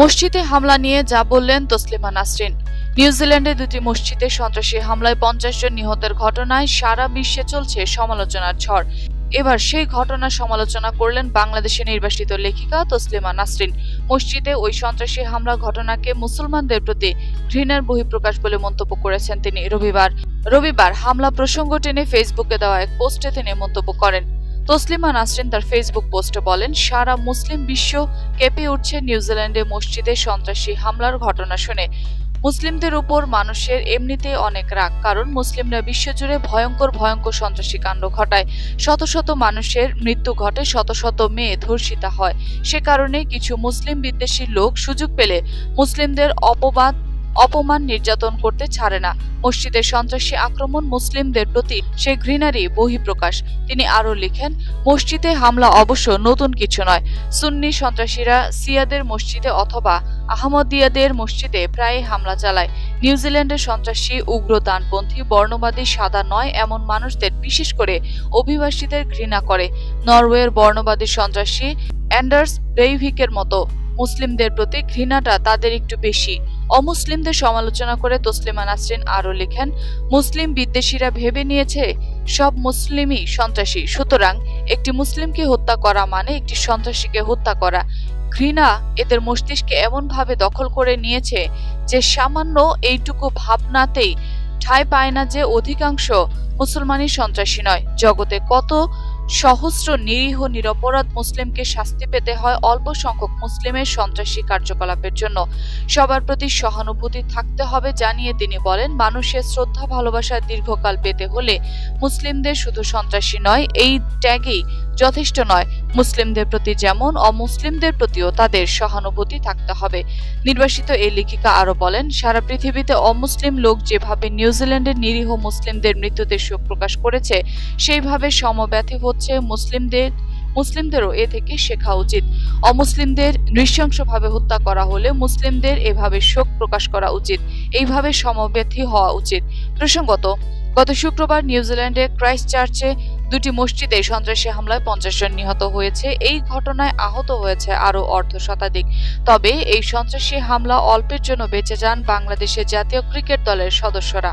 মসজিদে হামলা নিয়ে যা বললেন তসলিমা নাসরিন। নিউজিল্যান্ডে দুটি মসজিদে সন্ত্রাসী হামলায় পঞ্চাশ জন নিহতের ঘটনায় সারা বিশ্বে চলছে সমালোচনার ঝড়। এবার সেই ঘটনা সমালোচনা করলেন বাংলাদেশে নির্বাসিত লেখিকা তসলিমা নাসরিন। মসজিদে ওই সন্ত্রাসী হামলা ঘটনাকে মুসলমানদের প্রতি ঘৃণার বহিঃপ্রকাশ বলে মন্তব্য করেছেন তিনি রবিবার। রবিবার হামলা প্রসঙ্গ টেনে ফেসবুকে দেওয়া এক পোস্টে তিনি মন্তব্য করেন। তসলিমা নাসরিন তার ফেসবুক পোস্টে বলেন, সারা মুসলিম বিশ্ব কেঁপে উঠছে নিউজিল্যান্ডে মসজিদে সন্ত্রাসী হামলার ঘটনা শুনে। মুসলিমদের উপর মানুষের এমনিতে অনেক রাগ, কারণ মুসলিমরা বিশ্বজুড়ে ভয়ঙ্কর ভয়ঙ্কর সন্ত্রাসী কাণ্ড ঘটায়। শত শত মানুষের মৃত্যু ঘটে, শত শত মেয়ে ধর্ষিতা হয়। সে কারণে কিছু মুসলিম বিদ্বেষী লোক সুযোগ পেলে মুসলিমদের অপবাদ অপমান নির্যাতন করতে ছাড়ে না। মসজিদের সন্ত্রাসী আক্রমণ মুসলিমদের প্রতি সে ঘৃণারই বহিঃপ্রকাশ। তিনি আরও লিখেন, মসজিদে হামলা অবশ্য নতুন কিছু নয়। সুন্নি সন্ত্রাসীরা সিয়াদের মসজিদে অথবা আহমদিয়াদের মসজিদে প্রায় হামলা চালায়। নিউজিল্যান্ডের সন্ত্রাসী উগ্র দানপন্থী বর্ণবাদী সাদা নয় এমন মানুষদের বিশেষ করে অভিবাসীদের ঘৃণা করে। নরওয়ের বর্ণবাদী সন্ত্রাসী অ্যান্ডার্স ব্রেইভিকের মতো মুসলিমদের প্রতি ঘৃণাটা তাদের একটু বেশি। অমুসলিমদের সমালোচনা করে তসলিমা নাসরিন আরও লেখেন, মুসলিম বিদ্বেষীরা ভেবে নিয়েছে, সব মুসলিমই সন্ত্রাসী। সুতরাং একটি মুসলিমকে হত্যা করা মানে একটি সন্ত্রাসীকে হত্যা করা। ঘৃণা এদের মস্তিষ্কে এমনভাবে দখল করে নিয়েছে যে সামান্য এইটুকু ভাবনাতেই ঠাঁই পায় না যে অধিকাংশ মুসলমানই সন্ত্রাসী নয়। জগতে কত সহস্র নিরীহ নিরপরাধ মুসলিমকে শাস্তি পেতে হয় অল্প সংখ্যক মুসলিমের সন্ত্রাসী কার্যকলাপের জন্য। সবার প্রতি সহানুভূতি থাকতে হবে জানিয়ে তিনি বলেন, মানুষের শ্রদ্ধা ভালোবাসা দীর্ঘকাল পেতে হলে মুসলিমদের শুধু সন্ত্রাসী নয়, এই ট্যাগেই যথেষ্ট নয়। মুসলিমদের প্রতি যেমন অমুসলিমদের প্রতিও তাদের সহানুভূতি থাকতে হবে। নির্বাসিত এই লেখিকা আরও বলেন, সারা পৃথিবীতে অমুসলিম লোক যেভাবে নিউজিল্যান্ডের নিরীহ মুসলিমদের মৃত্যুতে শোক প্রকাশ করেছে, সেইভাবে সমব্যথী হচ্ছে মুসলিমদের, মুসলিমদেরও এ থেকে শেখা উচিত। অমুসলিমদের নৃশংসভাবে হত্যা করা হলে মুসলিমদের এভাবে শোক প্রকাশ করা উচিত। এইভাবে সমব্যথী হওয়া উচিত। প্রসঙ্গত, গত শুক্রবার নিউজিল্যান্ডের ক্রাইস্ট চার্চে দুটি মসজিদে সন্ত্রাসী হামলায় পঞ্চাশ জন নিহত হয়েছে। এই ঘটনায় আহত হয়েছে আরও অর্ধ শতাধিক। তবে এই সন্ত্রাসী হামলা অল্পের জন্য বেঁচে যান বাংলাদেশের জাতীয় ক্রিকেট দলের সদস্যরা।